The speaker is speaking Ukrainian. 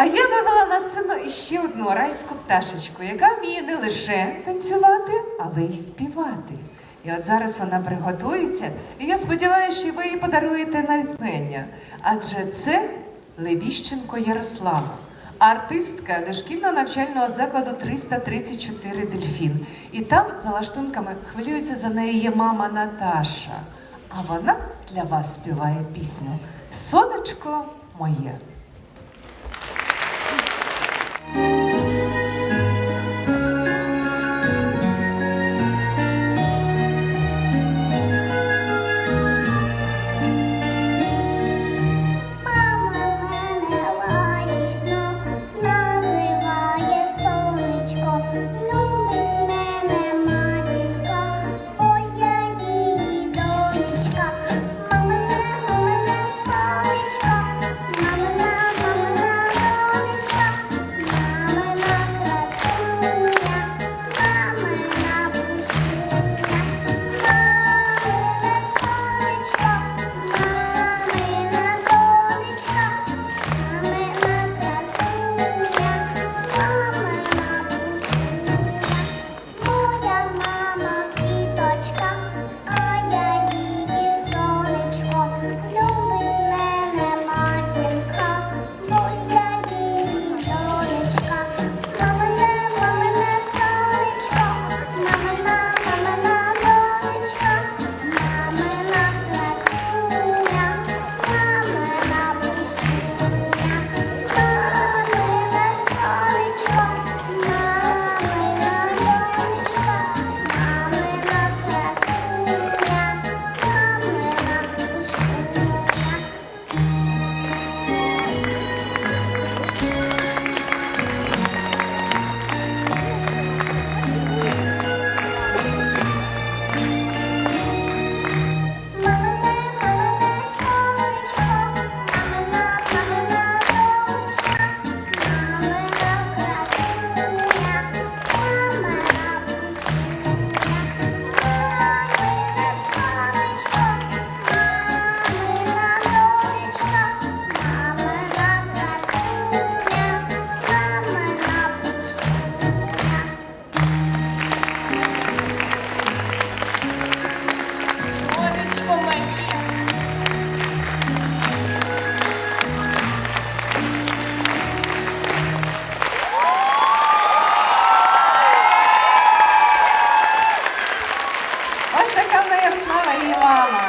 А я вивела на сцену іще одну райську пташечку, яка вміє не лише танцювати, але й співати. І от зараз вона приготується, і я сподіваюся, що ви їй подаруєте натхнення. Адже це Левіщенко Ярослава, артистка дошкільного навчального закладу 334 Дельфін. І там за лаштунками хвилюється за неї її мама Наташа. А вона для вас співає пісню Сонечко моє. Lives, slavā Īvālā!